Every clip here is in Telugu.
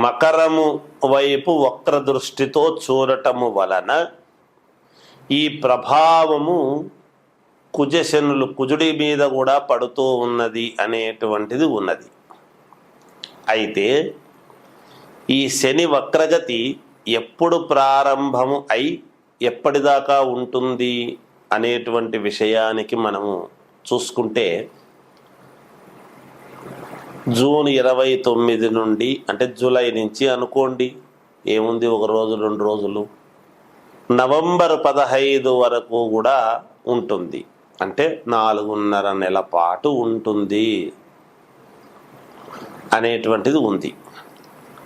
మకరము వైపు వక్ర దృష్టితో చూడటము వలన ఈ ప్రభావము కుజశనులు కుజుడి మీద కూడా పడుతూ ఉన్నది అనేటువంటిది ఉన్నది. అయితే ఈ శని వక్రగతి ఎప్పుడు ప్రారంభము అయి ఎప్పటిదాకా ఉంటుంది అనేటువంటి విషయానికి మనము చూసుకుంటే జూన్ ఇరవై తొమ్మిది నుండి అంటే జూలై నుంచి అనుకోండి. ఏముంది ఒక రోజు రెండు రోజులు? నవంబర్ పదహైదు వరకు కూడా ఉంటుంది. అంటే నాలుగున్నర నెల పాటు ఉంటుంది అనేటువంటిది ఉంది.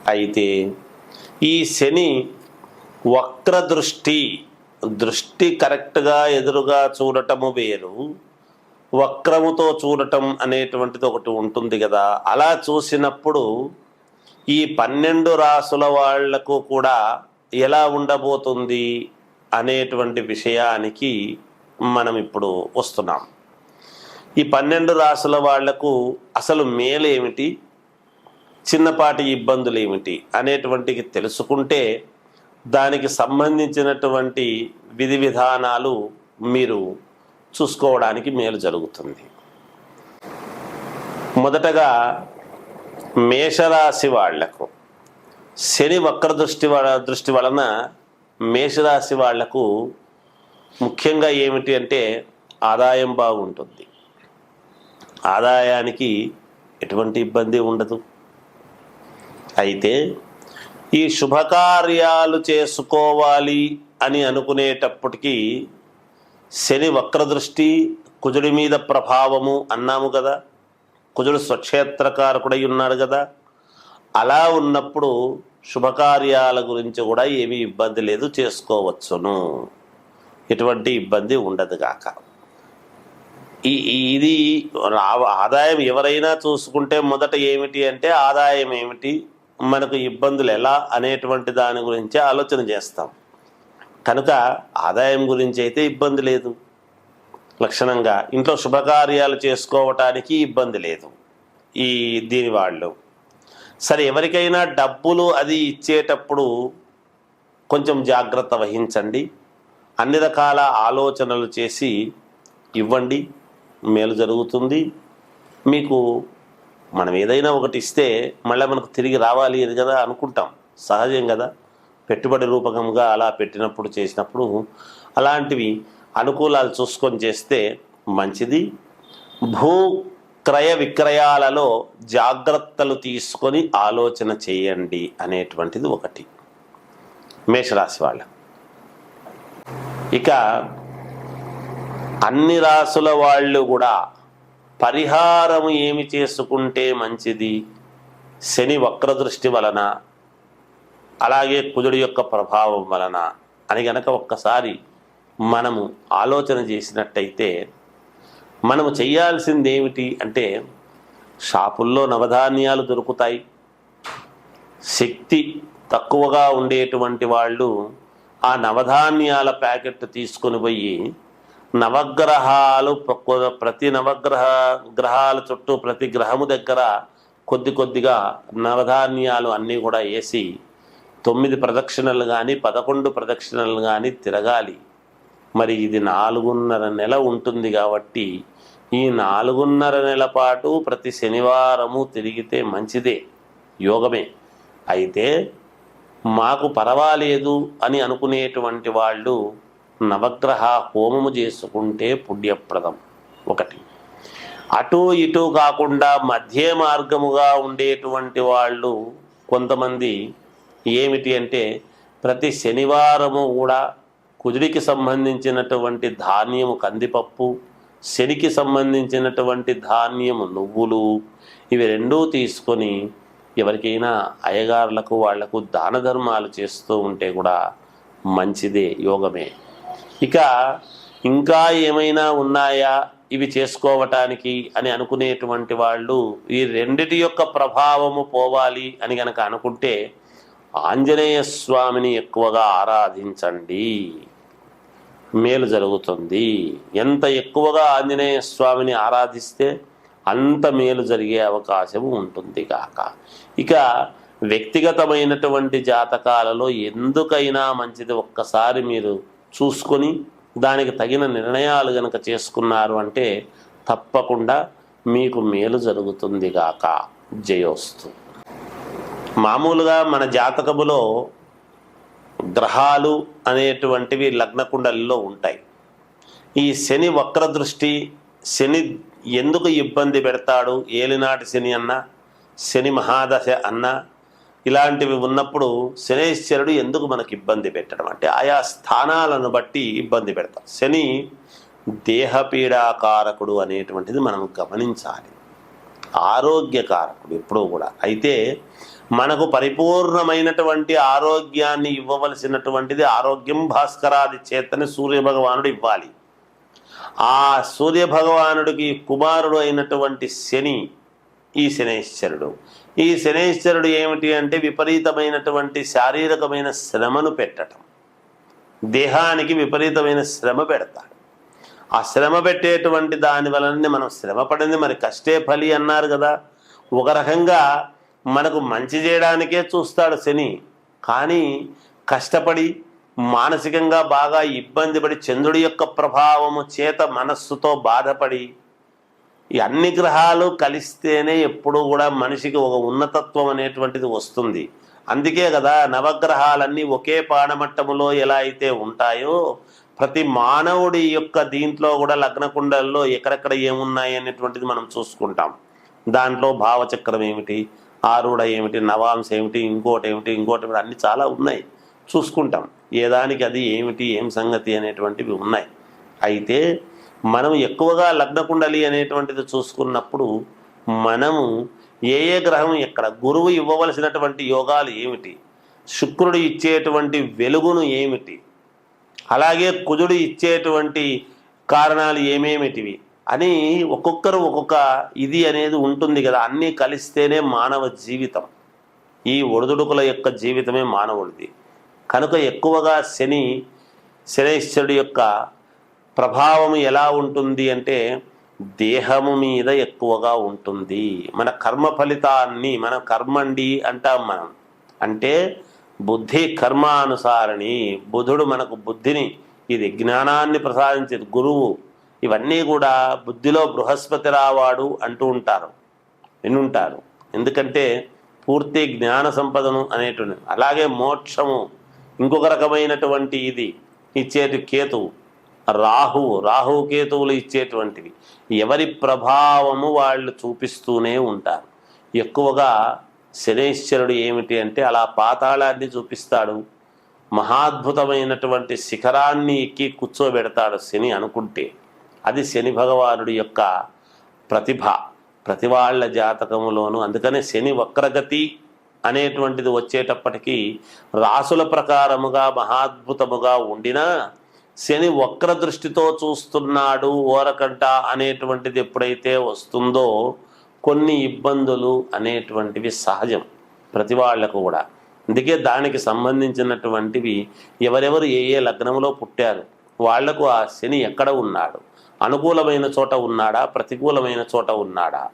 అయితే ఈ శని వక్ర దృష్టి దృష్టి కరెక్ట్గా ఎదురుగా చూడటము వేరు. వక్రముతో చూడటం అనేటువంటిది ఒకటి ఉంటుంది కదా. అలా చూసినప్పుడు ఈ పన్నెండు రాసుల వాళ్ళకు కూడా ఎలా ఉండబోతుంది అనేటువంటి విషయానికి మనం ఇప్పుడు వస్తున్నాం. ఈ పన్నెండు రాసుల వాళ్ళకు అసలు మేలేమిటి చిన్నపాటి ఇబ్బందులు ఏమిటి? అనేటువంటివి తెలుసుకుంటే దానికి సంబంధించినటువంటి విధి విధానాలు మీరు చూసుకోవడానికి మేలు జరుగుతుంది. మొదటగా మేషరాశి వాళ్ళకు శని వక్ర దృష్టి దృష్టి వలన మేషరాశి వాళ్ళకు ముఖ్యంగా ఏమిటి అంటే ఆదాయం బాగుంటుంది. ఆదాయానికి ఎటువంటి ఇబ్బంది ఉండదు. అయితే ఈ శుభకార్యాలు చేసుకోవాలి అని అనుకునేటప్పటికీ శని వక్రదృష్టి కుజుడి మీద ప్రభావము అన్నాము కదా కుజుడు స్వక్షేత్రకారకుడై ఉన్నాడు కదా అలా ఉన్నప్పుడు శుభకార్యాల గురించి కూడా ఏమీ ఇబ్బంది లేదు చేసుకోవచ్చును. ఎటువంటి ఇబ్బంది ఉండదు కాక ఈ ఇది రా- ఆదాయం ఎవరైనా చూసుకుంటే మొదట ఏమిటి అంటే ఆదాయం ఏమిటి మనకు ఇబ్బందులు ఎలా అనేటువంటి దాని గురించి ఆలోచన చేస్తాం. కనుక ఆదాయం గురించి అయితే ఇబ్బంది లేదు. లక్షణంగా ఇంట్లో శుభకార్యాలు చేసుకోవటానికి ఇబ్బంది లేదు ఈ దీని వాళ్ళు. సరే ఎవరికైనా డబ్బులు అది ఇచ్చేటప్పుడు కొంచెం జాగ్రత్త వహించండి. అన్ని రకాల ఆలోచనలు చేసి ఇవ్వండి. మేలు జరుగుతుంది. మీకు మనం ఏదైనా ఒకటి ఇస్తే మళ్ళీ మనకు తిరిగి రావాలి అని కదా అనుకుంటాం. సహజం కదా? పెట్టుబడి రూపకంగా అలా పెట్టినప్పుడు చేసినప్పుడు అలాంటివి అనుకూలాలు చూసుకొని చేస్తే మంచిది. భూ క్రయ విక్రయాలలో జాగ్రత్తలు తీసుకొని ఆలోచన చేయండి అనేటువంటిది ఒకటి. మేషరాశి వాళ్ళ. ఇక అన్ని రాసుల వాళ్ళు కూడా పరిహారము ఏమి చేసుకుంటే మంచిది? శని వక్రదృష్టి వలన అలాగే కుజుడి యొక్క ప్రభావం వలన అని గనక ఒక్కసారి మనము ఆలోచన చేసినట్టయితే మనము చేయాల్సింది ఏమిటి అంటే షాపుల్లో నవధాన్యాలు దొరుకుతాయి. శక్తి తక్కువగా ఉండేటువంటి వాళ్ళు ఆ నవధాన్యాల ప్యాకెట్ తీసుకొని పోయి నవగ్రహాలు ప్రతి నవగ్రహ గ్రహాల చుట్టూ ప్రతి గ్రహము దగ్గర కొద్ది కొద్దిగా నవధాన్యాలు అన్నీ కూడా వేసి తొమ్మిది ప్రదక్షిణలు కానీ పదకొండు ప్రదక్షిణలు కానీ తిరగాలి. మరి ఇది నాలుగున్నర నెల ఉంటుంది కాబట్టి ఈ నాలుగున్నర నెల పాటు ప్రతి శనివారము తిరిగితే మంచిదే యోగమే. అయితే మాకు పర్వాలేదు అని అనుకునేటువంటి వాళ్ళు నవగ్రహ హోమము చేసుకుంటే పుణ్యప్రదం ఒకటి. అటు ఇటు కాకుండా మధ్య మార్గముగా ఉండేటువంటి వాళ్ళు కొంతమంది ఏమిటి అంటే ప్రతి శనివారము కూడా కుజుడికి సంబంధించినటువంటి ధాన్యము కందిపప్పు శనికి సంబంధించినటువంటి ధాన్యము నువ్వులు ఇవి రెండూ తీసుకొని ఎవరికైనా అయ్యగారులకు వాళ్ళకు దాన ధర్మాలు చేస్తూ ఉంటే కూడా మంచిదే యోగమే. ఇక ఇంకా ఏమైనా ఉన్నాయా? ఇవి చేసుకోవటానికి అని అనుకునేటువంటి వాళ్ళు ఈ రెండిటి యొక్క ప్రభావము పోవాలి అని గనక అనుకుంటే ఆంజనేయ స్వామిని ఎక్కువగా ఆరాధించండి. మేలు జరుగుతుంది. ఎంత ఎక్కువగా ఆంజనేయ స్వామిని ఆరాధిస్తే అంత మేలు జరిగే అవకాశం ఉంటుంది కాక. ఇక వ్యక్తిగతమైనటువంటి జాతకాలలో ఎందుకైనా మంచిది ఒక్కసారి మీరు చూసుకొని దానికి తగిన నిర్ణయాలు గనక చేసుకున్నారు అంటే తప్పకుండా మీకు మేలు జరుగుతుంది గాక జయోస్తు. మామూలుగా మన జాతకములో గ్రహాలు అనేటువంటివి లగ్నకుండలిలో ఉంటాయి. ఈ శని వక్రదృష్టి శని ఎందుకు ఇబ్బంది పెడతాడు? ఏలినాటి శని అన్న శని మహాదశ అన్న ఇలాంటివి ఉన్నప్పుడు శనేశ్వరుడు ఎందుకు మనకి ఇబ్బంది పెట్టడం అంటే ఆయా స్థానాలను బట్టి ఇబ్బంది పెడతాం శని దేహపీడాకారకుడు అనేటువంటిది మనం గమనించాలి. ఆరోగ్యకారకుడు ఎప్పుడూ కూడా. అయితే మనకు పరిపూర్ణమైనటువంటి ఆరోగ్యాన్ని ఇవ్వవలసినటువంటిది ఆరోగ్యం భాస్కరాది చేతని సూర్యభగవానుడు ఇవ్వాలి. ఆ సూర్యభగవానుడికి కుమారుడు అయినటువంటి శని ఈ శనేశ్వరుడు. ఈ శనేశ్వరుడు ఏమిటి అంటే విపరీతమైనటువంటి శారీరకమైన శ్రమను పెట్టడం దేహానికి విపరీతమైన శ్రమ పెడతాడు. ఆ శ్రమ పెట్టేటువంటి దాని వలన మనం శ్రమ పడింది మరి కష్టే ఫలి అన్నారు కదా. ఒక రకంగా మనకు మంచి చేయడానికే చూస్తాడు శని. కానీ కష్టపడి మానసికంగా బాగా ఇబ్బంది పడి చంద్రుడి యొక్క ప్రభావము చేత మనస్సుతో బాధపడి ఈ అన్ని గ్రహాలు కలిస్తేనే ఎప్పుడూ కూడా మనిషికి ఒక ఉన్నతత్వం అనేటువంటిది వస్తుంది. అందుకే కదా నవగ్రహాలన్నీ ఒకే పాడమట్టములో ఎలా అయితే ఉంటాయో ప్రతి మానవుడి యొక్క దీంట్లో కూడా లగ్న కుండల్లో ఎక్కడెక్కడ ఏమున్నాయి అనేటువంటిది మనం చూసుకుంటాం. దాంట్లో భావచక్రం ఏమిటి? ఆరుడ ఏమిటి నవాంశ ఏమిటి ఇంకోటి ఏమిటి ఇంకోటి ఏమిటి అన్ని చాలా ఉన్నాయి. చూసుకుంటాం. ఏ దానికి అది ఏమిటి ఏం సంగతి అనేటువంటివి ఉన్నాయి. అయితే మనం ఎక్కువగా లగ్నకుండలి అనేటువంటిది చూసుకున్నప్పుడు మనము ఏ ఏ గ్రహం ఎక్కడ గురువు ఇవ్వవలసినటువంటి యోగాలు ఏమిటి శుక్రుడు ఇచ్చేటువంటి వెలుగును ఏమిటి అలాగే కుజుడు ఇచ్చేటువంటి కారణాలు ఏమేమిటివి అని ఒక్కొక్కరు ఒక్కొక్క ఇది అనేది ఉంటుంది కదా. అన్నీ కలిస్తేనే మానవ జీవితం. ఈ ఒడిదుడుకుల యొక్క జీవితమే మానవుడిది. కనుక ఎక్కువగా శని శనేశ్వరుడు యొక్క ప్రభావం ఎలా ఉంటుంది అంటే దేహము మీద ఎక్కువగా ఉంటుంది. మన కర్మ ఫలితాన్ని మన కర్మండి అంటాం మనం. అంటే బుద్ధి కర్మానుసారిణి. బుధుడు మనకు బుద్ధిని ఇది జ్ఞానాన్ని ప్రసాదించేది. గురువు ఇవన్నీ కూడా బుద్ధిలో బృహస్పతి రావాడు అంటూ ఉంటారు వినుంటారు. ఎందుకంటే పూర్తి జ్ఞాన సంపదను అనేటువంటి అలాగే మోక్షము ఇంకొక రకమైనటువంటి ఇది ఇచ్చేటి కేతువు రాహువు రాహు కేతువులు ఇచ్చేటువంటివి. ఎవరి ప్రభావము వాళ్ళు చూపిస్తూనే ఉంటారు. ఎక్కువగా శనేశ్వరుడు ఏమిటి అంటే అలా పాతాళాన్ని చూపిస్తాడు మహాద్భుతమైనటువంటి శిఖరాన్ని ఎక్కి కూర్చోబెడతాడు శని అనుకుంటే. అది శని భగవానుడి యొక్క ప్రతిభ ప్రతి వాళ్ళ జాతకములోను. అందుకనే శని వక్రగతి అనేటువంటిది వచ్చేటప్పటికీ రాసుల ప్రకారముగా మహాద్భుతముగా ఉండినా శని వక్ర దృష్టితో చూస్తున్నాడు ఓరకంట అనేటువంటిది ఎప్పుడైతే వస్తుందో కొన్ని ఇబ్బందులు అనేటువంటివి సహజం ప్రతి వాళ్ళకు కూడా. అందుకే దానికి సంబంధించినటువంటివి ఎవరెవరు ఏ ఏ లగ్నంలో పుట్టారు వాళ్ళకు ఆ శని ఎక్కడ ఉన్నాడు అనుకూలమైన చోట ఉన్నాడా? ప్రతికూలమైన చోట ఉన్నాడా?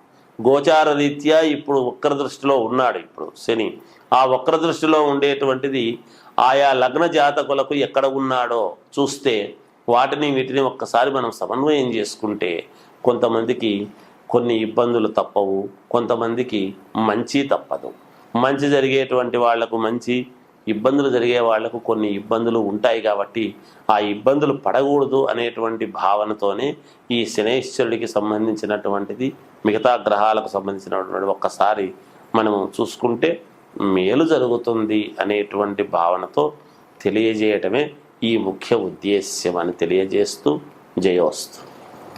గోచార రీత్యా ఇప్పుడు వక్ర దృష్టిలో ఉన్నాడు ఇప్పుడు శని. ఆ వక్ర దృష్టిలో ఉండేటువంటిది ఆయా లగ్న జాతకులకు ఎక్కడ ఉన్నాడో చూస్తే వాటిని వీటిని ఒక్కసారి మనం సమన్వయం చేసుకుంటే కొంతమందికి కొన్ని ఇబ్బందులు తప్పవు కొంతమందికి మంచి తప్పదు. మంచి జరిగేటువంటి వాళ్ళకు మంచి ఇబ్బందులు జరిగే వాళ్ళకు కొన్ని ఇబ్బందులు ఉంటాయి కాబట్టి ఆ ఇబ్బందులు పడకూడదు అనేటువంటి భావనతోనే ఈ శనేశ్వరుడికి సంబంధించినటువంటిది మిగతా గ్రహాలకు సంబంధించినటువంటి ఒక్కసారి మనము చూసుకుంటే మేలు జరుగుతుంది అనేటువంటి భావనతో తెలియజేయటమే ఈ ముఖ్య ఉద్దేశ్యం అని తెలియజేస్తూ జయోస్తు.